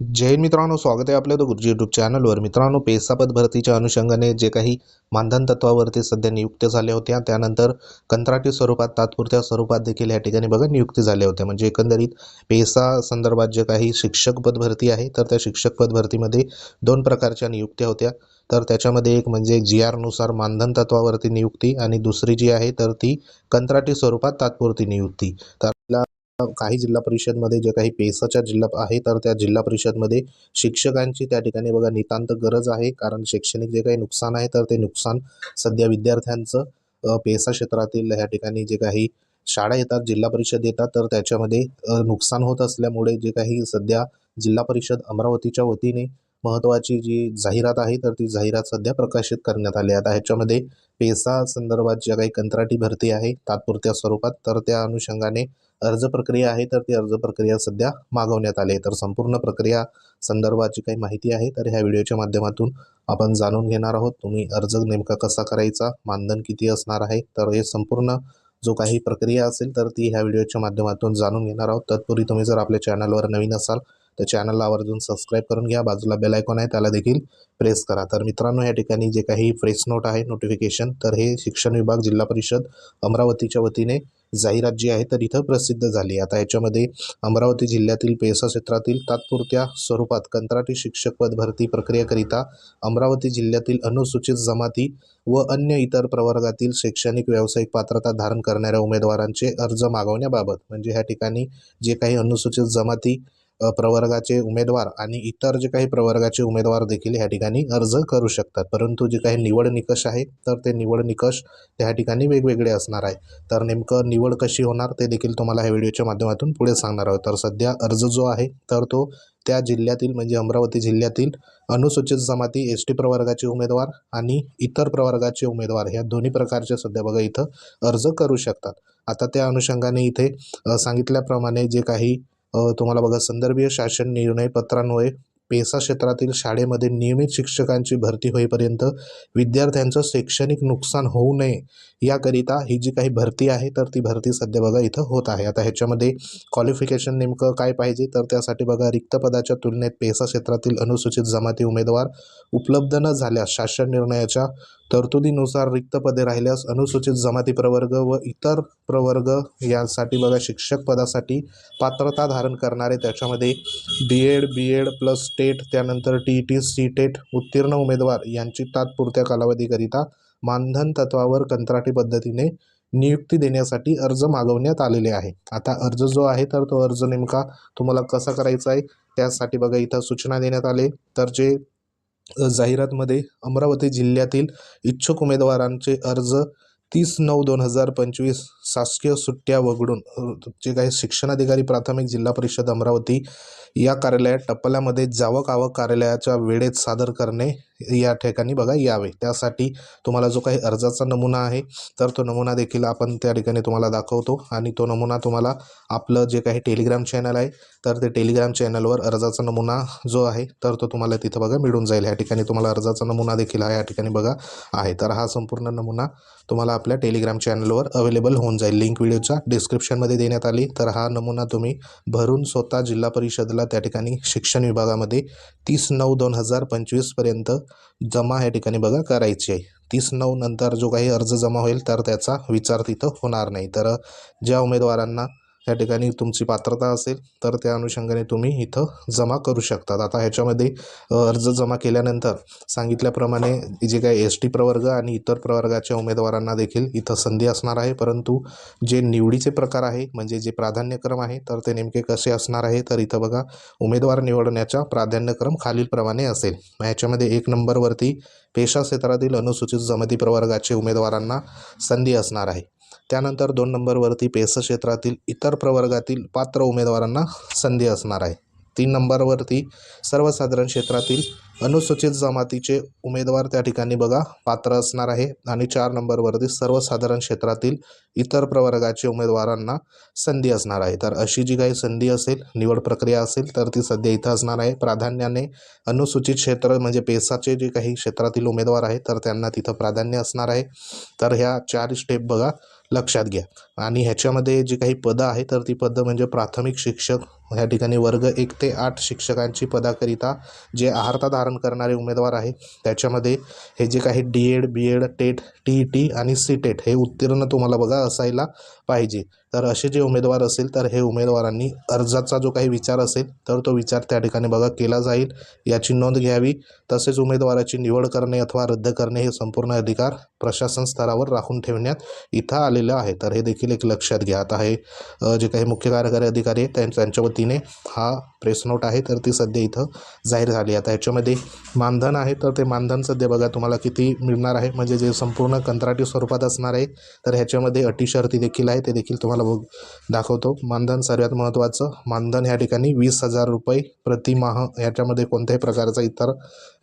जय मित्रांनो स्वागत आहे आपल्या द गुरुजी यूट्यूब चॅनलवर मित्रांनो पेसापद भरतीच्या अनुषंगाने जे काही मानधन तत्वावरती सध्या नियुक्त्या झाल्या होत्या. त्यानंतर कंत्राटी स्वरूपात तात्पुरत्या स्वरूपात देखील या ठिकाणी बघा नियुक्ती झाल्या होत्या. म्हणजे एकंदरीत पेसा संदर्भात जे काही शिक्षक पद भरती आहे तर त्या शिक्षक पद भरतीमध्ये दोन प्रकारच्या नियुक्त्या होत्या. तर त्याच्यामध्ये एक म्हणजे जी आरनुसार मानधन तत्वावरती नियुक्ती आणि दुसरी जी आहे तर ती कंत्राटी स्वरूपात तात्पुरती नियुक्ती. तर काही जिल्हा परिषदमध्ये जे काही पेसाच्या जिल्हा आहे तर त्या जिल्हा परिषदमध्ये शिक्षकांची त्या ठिकाणी बघा नितांत गरज आहे. कारण शैक्षणिक जे काही नुकसान आहे तर ते नुकसान सध्या विद्यार्थ्यांचं पेसा क्षेत्रातील ह्या ठिकाणी जे काही शाळा येतात जिल्हा परिषद येतात तर त्याच्यामध्ये नुकसान होत असल्यामुळे जे काही सध्या जिल्हा परिषद अमरावतीच्या वतीने महत्त्वाची जी जाहिरात आहे तर ती जाहिरात सध्या प्रकाशित करण्यात आली आहे. आता ह्याच्यामध्ये पेसा संदर्भात ज्या काही कंत्राटी भरती आहे तात्पुरत्या स्वरूपात तर त्या अनुषंगाने अर्ज प्रक्रिया आहे तर ती अर्ज प्रक्रिया सध्या मागवण्यात आली आहे. तर संपूर्ण प्रक्रिया संदर्भाची काही माहिती आहे तर ह्या व्हिडिओच्या माध्यमातून आपण जाणून घेणार आहोत तुम्ही अर्ज नेमका कसा करायचा मानधन किती असणार आहे तर हे संपूर्ण जो काही प्रक्रिया असेल तर ती ह्या व्हिडिओच्या माध्यमातून जाणून घेणार आहोत. तत्पूर्वी तुम्ही जर आपल्या चॅनलवर नवीन असाल तर चॅनलला आवर्जून सबस्क्राईब करून घ्या. बाजूला बेल आयकॉन आहे त्याला देखील प्रेस करा. तर मित्रांनो या ठिकाणी जे काही फ्रेश नोट आहे नोटिफिकेशन तर हे शिक्षण विभाग जिल्हा परिषद अमरावतीच्या वतीने जाहिरात जी आहे तर इथं प्रसिद्ध झाली आता याच्यामध्ये अमरावती जिल्ह्यातील पेसा क्षेत्रातील तात्पुरत्या स्वरूपात कंत्राटी शिक्षक पद भरती प्रक्रियेकरिता अमरावती जिल्ह्यातील अनुसूचित जमाती व अन्य इतर प्रवर्गातील शैक्षणिक व्यावसायिक पात्रता धारण करणाऱ्या उमेदवारांचे अर्ज मागवण्याबाबत म्हणजे ह्या ठिकाणी जे काही अनुसूचित जमाती प्रवर्गाचे उमेदवार आणि इतर जे काही प्रवर्गाचे उमेदवार देखील ह्या ठिकाणी अर्ज करू शकतात. परंतु जे काही निवड निकष आहे तर ते निवड निकष त्या ठिकाणी वेगवेगळे असणार आहे. तर नेमकं निवड कशी होणार ते देखील तुम्हाला ह्या व्हिडिओच्या माध्यमातून पुढे सांगणार आहोत. तर सध्या अर्ज जो आहे तर तो त्या जिल्ह्यातील म्हणजे अमरावती जिल्ह्यातील अनुसूचित जमाती एस टी प्रवर्गाचे उमेदवार आणि इतर प्रवर्गाचे उमेदवार ह्या दोन्ही प्रकारचे सध्या बघा इथं अर्ज करू शकतात. आता त्या अनुषंगाने इथे सांगितल्याप्रमाणे जे काही तुम्हाला बघा संदर्भीय शासन निर्णय पत्रान्वये पेसा क्षेत्रातील शाळेमध्ये नियमित शिक्षकांची भरती होईपर्यंत विद्यार्थ्यांचं शैक्षणिक नुकसान होऊ नये याकरिता ही जी काही भरती आहे तर ती भरती सध्या बघा इथं होत आहे. आता ह्याच्यामध्ये क्वालिफिकेशन नेमकं काय पाहिजे तर त्यासाठी बघा रिक्त पदाच्या तुलनेत पेसा क्षेत्रातील अनुसूचित जमाती उमेदवार उपलब्ध न झाल्यास शासन निर्णयाच्या तरतुदीनुसार रिक्त पदे राहिल्यास अनुसूचित जमाती प्रवर्ग व इतर प्रवर्ग यासाठी बघा शिक्षक पदासाठी पात्रता धारण करणारे त्याच्यामध्ये B Ed B Ed plus TET त्यानंतर टी टी सी टेट उत्तीर्ण उमेदवार यांची तात्पुरत्या कालावधीकरिता मानधन तत्वावर कंत्राटी पद्धतीने नियुक्ती देण्यासाठी अर्ज मागवण्यात आलेले आहे. आता अर्ज जो आहे तर तो अर्ज नेमका तुम्हाला कसा करायचा आहे त्यासाठी बघा इथं सूचना देण्यात आले. तर जे जाहिरातमध्ये अमरावती जिल्ह्यातील इच्छुक उमेदवारांचे अर्ज तीस नऊ दोन हजार पंचवीस शासकीय सुट्ट्या वगळून जे काही शिक्षणाधिकारी प्राथमिक जिल्हा परिषद अमरावती या कार्यालयात टप्प्यामध्ये जावक आवक कार्यालयाच्या वेळेत सादर करणे या ठिकाणी बघा यावे. त्यासाठी तुम्हाला जो काही अर्जाचा नमुना आहे तर तो नमुना देखील आपण त्या ठिकाणी तुम्हाला दाखवतो. आणि तो नमुना तुम्हाला आपलं जे काही टेलिग्राम चॅनल आहे तर ते टेलिग्राम चॅनलवर अर्जाचा नमुना जो आहे तर तो तुम्हाला तिथं बघा मिळून जाईल. ह्या ठिकाणी तुम्हाला अर्जाचा नमुना देखील हा या ठिकाणी बघा आहे. तर हा संपूर्ण नमुना तुम्हाला आपल्या टेलिग्राम चॅनलवर अवेलेबल होऊन जाईल. लिंक व्हिडिओच्या डिस्क्रिप्शनमध्ये देण्यात आली. तर हा नमुना तुम्ही भरून स्वतः जिल्हा परिषदला त्या ठिकाणी शिक्षण विभागामध्ये तीस नऊ दोन हजार पंचवीसपर्यंत जमा या ठिकाणी बघा करायची आहे. तीस नऊ नंतर जो काही अर्ज जमा होईल तर त्याचा विचार तिथं होणार नाही. तर ज्या उमेदवारांना या ठिकाणी तुमची पात्रता असेल तर त्या अनुषंगाने तुम्ही इथं जमा करू शकतात. आता ह्याच्यामध्ये अर्ज जमा केल्यानंतर सांगितल्याप्रमाणे जे काही एस टी प्रवर्ग आणि इतर प्रवर्गाच्या उमेदवारांना देखील इथं संधी असणार आहे. परंतु जे निवडीचे प्रकार आहे म्हणजे जे प्राधान्यक्रम आहे तर ते नेमके कसे असणार आहे तर इथं बघा उमेदवार निवडण्याचा प्राधान्यक्रम खालीलप्रमाणे असेल. मग ह्याच्यामध्ये एक नंबरवरती पेशा क्षेत्रातील अनुसूचित जमाती प्रवर्गाचे उमेदवारांना संधी असणार आहे. त्यानंतर दोन नंबरवरती पेस क्षेत्रातील इतर प्रवर्गातील पात्र उमेदवारांना संधी असणार आहे. तीन नंबरवरती सर्वसाधारण क्षेत्रातील अनुसूचित जमातीचे उमेदवार त्या ठिकाणी बघा पात्र असणार आहे. आणि चार नंबरवरती सर्वसाधारण क्षेत्रातील इतर प्रवर्गाचे उमेदवारांना संधी असणार आहे. तर अशी जी काही संधी असेल निवड प्रक्रिया असेल तर ती सध्या इथं असणार आहे. प्राधान्याने अनुसूचित क्षेत्र म्हणजे पेसाचे जे काही क्षेत्रातील उमेदवार आहेत तर त्यांना तिथं प्राधान्य असणार आहे. तर ह्या चार स्टेप बघा. लक्षात घ्या. आणि ह्याच्यामध्ये जी काही पदं आहे तर ती पदं म्हणजे प्राथमिक शिक्षक ह्या ठिकाणी वर्ग एक ते आठ शिक्षकांची पदाकरिता जे आहारता धारण करणारे उमेदवार आहे त्याच्यामध्ये हे जे काही D Ed B Ed TET T E T आणि सी टेट हे उत्तीर्ण तुम्हाला बघा असायला पाहिजे. तर असे जे उमेदवार असेल तर हे उमेदवारांनी अर्जाचा जो काही विचार असेल तर तो विचार त्या ठिकाणी बघा केला जाईल. याची नोंद घ्यावी. तसेच उमेदवाराची निवड करणे अथवा रद्द करणे हे संपूर्ण अधिकार प्रशासन स्तरावर राखून ठेवण्यात इथं आलेलं आहे. तर हे देखील एक लक्षात घ्या. आता हे जे काही मुख्य कार्यकारी अधिकारी आहेत त्यां- त्यांच्या वतीने हा प्रेस नोट आहे तर ती सध्या इथं जाहीर झाली. आता ह्याच्यामध्ये मानधन आहे तर ते मानधन सध्या बघा तुम्हाला किती मिळणार आहे. म्हणजे जे संपूर्ण कंत्राटी स्वरूपात असणार आहे तर ह्याच्यामध्ये अटी शर्ती देखील आहे ते देखील तुम्हाला बघ दाखवतो. मानधन सर्वात महत्त्वाचं मानधन ह्या ठिकाणी वीस हजार रुपये प्रतिमाह ह्याच्यामध्ये कोणत्याही प्रकारचा इतर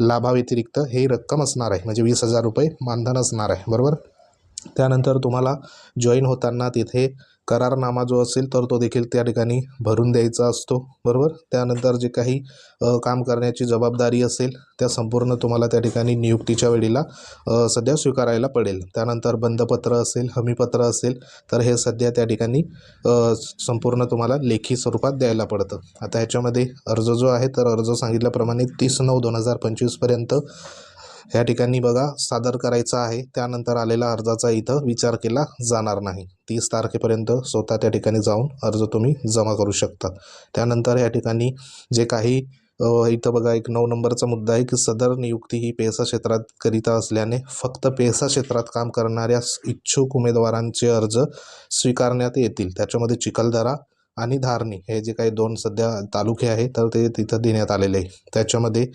लाभाव्यतिरिक्त ही रक्कम असणार आहे. म्हणजे वीस हजार रुपये मानधन असणार आहे. बरोबर? त्यानंतर तुम्हाला जॉईन होताना तिथे करारनामा जो असेल तर तो देखील त्या ठिकाणी भरून द्यायचा असतो. बरोबर? त्यानंतर जे काही काम करण्याची जबाबदारी असेल त्या संपूर्ण तुम्हाला त्या ठिकाणी नियुक्तीच्या वेळेला सध्या स्वीकारायला पडेल. त्यानंतर बंधपत्र असेल हमीपत्र असेल तर हे सध्या त्या ठिकाणी संपूर्ण तुम्हाला लेखी स्वरूपात द्यायला पडतं. आता ह्याच्यामध्ये अर्ज जो आहे तर अर्ज सांगितल्याप्रमाणे तीस नऊ दोन हजार पंचवीसपर्यंत ह्या ठिकाणी बघा सादर करायचा आहे. त्यानंतर आलेला अर्जाचा इथं विचार केला जाणार नाही. तीस तारखेपर्यंत स्वतः त्या ठिकाणी जाऊन अर्ज तुम्ही जमा करू शकता. त्यानंतर या ठिकाणी जे काही इथं बघा एक नऊ नंबरचा मुद्दा आहे की सदर नियुक्ती ही पेसा क्षेत्रात करिता असल्याने फक्त पेसा क्षेत्रात काम करणाऱ्या इच्छुक उमेदवारांचे अर्ज स्वीकारण्यात येतील. त्याच्यामध्ये चिखलदरा आणि धारणी हे जे काही दोन सध्या तालुके आहे तर ते तिथं देण्यात आलेले आहे. त्याच्यामध्ये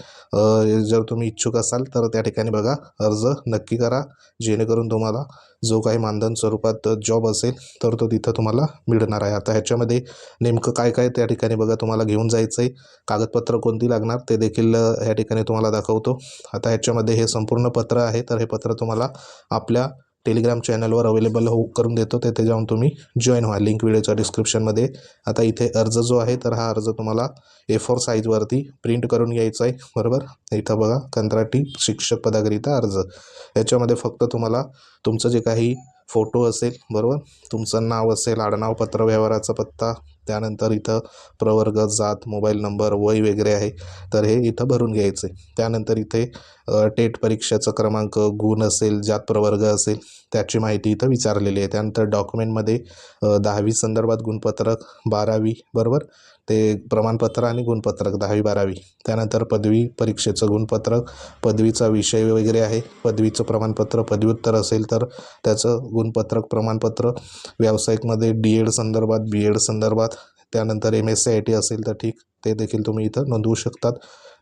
जर तुम्ही इच्छुक असाल तर त्या ठिकाणी बघा अर्ज नक्की करा. जेणेकरून तुम्हाला जो काही मानधन स्वरूपात जॉब असेल तर तो तिथं तुम्हाला मिळणार आहे. आता ह्याच्यामध्ये नेमकं काय काय त्या ठिकाणी बघा तुम्हाला घेऊन जायचं आहे कागदपत्र कोणती लागणार ते देखील ह्या ठिकाणी तुम्हाला दाखवतो. आता ह्याच्यामध्ये हे संपूर्ण पत्र आहे तर हे पत्र तुम्हाला आपल्या टेलिग्राम चॅनलवर अवेलेबल हो करून देतो. तेथे जाऊन तुम्ही जॉईन व्हा. लिंक व्हिडिओच्या डिस्क्रिप्शनमध्ये आता इथे अर्ज जो आहे तर हा अर्ज तुम्हाला ए फोर साईजवरती प्रिंट करून घ्यायचा आहे. बरोबर? इथं बघा कंत्राटी शिक्षक पदाकरिता अर्ज. याच्यामध्ये फक्त तुम्हाला तुमचं जे काही फोटो असेल बरोबर? तुमचं नाव असेल आडनाव पत्रव्यवहाराचा पत्ता त्यानंतर इथं प्रवर्ग जात मोबाईल नंबर वय वगैरे आहे तर हे इथं भरून घ्यायचं. आहे त्यानंतर इथे टेट परीक्षेचा क्रमांक गुण असेल जात प्रवर्ग असेल त्याची माहिती इथं विचारलेली आहे. त्यानंतर डॉक्युमेंटमध्ये दहावी संदर्भात गुणपत्रक बारावी बरोबर? ते प्रमाणपत्र आणि गुणपत्रक दहावी बारावी. त्यानंतर पदवी परीक्षेचं गुणपत्रक पदवीचा विषय वगैरे आहे. पदवीचं प्रमाणपत्र पदव्युत्तर असेल तर त्याचं गुणपत्रक प्रमाणपत्र. व्यावसायिकमध्ये डी एड संदर्भात बी एड संदर्भात. त्यानंतर M S C I T असेल तर ठीक ते देखील तुम्ही इथं नोंदवू शकतात.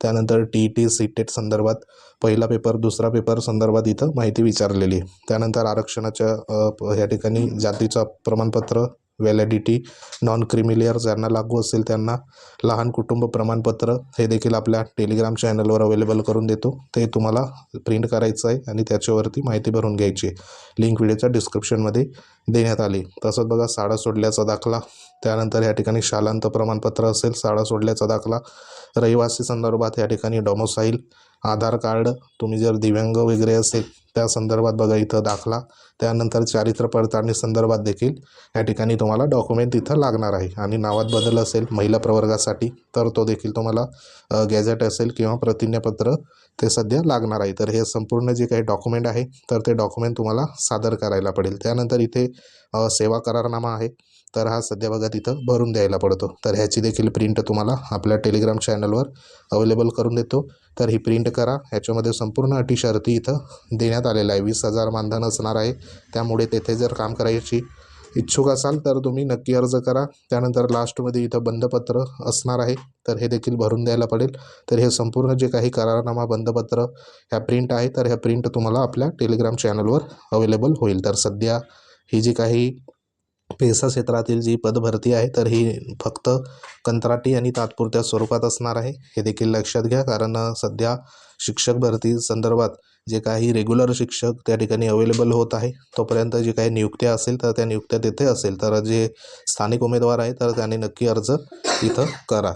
त्यानंतर टी टी सी टेट संदर्भात. पहिला पेपर दुसरा पेपर संदर्भात इथं माहिती विचारलेली. आहे त्यानंतर आरक्षणाच्या प- ह्या ठिकाणी जातीचं प्रमाणपत्र व्हॅलिडिटी नॉन क्रिमिलियर ज्यांना लागू असेल त्यांना लहान कुटुंब प्रमाणपत्र हे देखील आपल्या टेलिग्राम चॅनलवर अवेलेबल करून देतो. ते तुम्हाला प्रिंट करायचं आहे आणि त्याच्यावरती माहिती भरून घ्यायची आहे. लिंक व्हिडिओच्या डिस्क्रिप्शनमध्ये देण्यात आली. तसंच बघा शाळा सोडल्याचा दाखला. त्यानंतर या ठिकाणी शालांत प्रमाणपत्र असेल शाळा सोडल्याचा दाखला. रहिवासी संदर्भात या ठिकाणी डॉमोसाईल आधार कार्ड तुम्ही जर दिव्यांग वगैरे असेल त्या संदर्भात बघा इथं दाखला. त्यानंतर चारित्र पडताळणी संदर्भात देखील या ठिकाणी तुम्हाला डॉक्युमेंट इथं लागणार आहे. आणि नावात बदल असेल महिला प्रवर्गासाठी तर तो देखील तुम्हाला गॅझेट असेल किंवा प्रतिज्ञापत्र ते सध्या लागणार आहे. तर हे संपूर्ण जे काही डॉक्युमेंट आहे तर ते डॉक्युमेंट तुम्हाला सादर करायला पडेल. त्यानंतर इथे सेवा करारनामा आहे. तर हा सध्या बघा तिथं भरून द्यायला पडतो. तर ह्याची देखील प्रिंट तुम्हाला आपल्या टेलिग्राम चॅनलवर अवेलेबल करून देतो. तर ही प्रिंट करा. ह्याच्यामध्ये संपूर्ण अटी शर्ती इथं देण्यात आलेलं आहे. वीस हजार मानधन असणार आहे. त्यामुळे तेथे जर काम करायची इच्छुक असाल तर तुम्ही नक्की अर्ज करा. त्यानंतर लास्टमध्ये इथं बंधपत्र असणार आहे. तर हे देखील भरून द्यायला पडेल. तर हे संपूर्ण जे काही करारनामा बंधपत्र ह्या प्रिंट आहे. तर ह्या प्रिंट तुम्हाला आपल्या टेलिग्राम चॅनलवर अवेलेबल होईल. तर सध्या ही जी काही पेसा क्षेत्रातील जी पदभरती आहे तर ही फक्त कंत्राटी आणि तात्पुरत्या स्वरूपात असणार आहे. हे देखील लक्षात घ्या कारण सध्या शिक्षक भरती संदर्भात जे काही रेग्युलर शिक्षक त्या ठिकाणी अवेलेबल होत आहे तोपर्यंत जे काही नियुक्त्या असेल तर त्या नियुक्त्या तिथे असेल. तर जे स्थानिक उमेदवार आहे तर त्याने नक्की अर्ज इथं करा.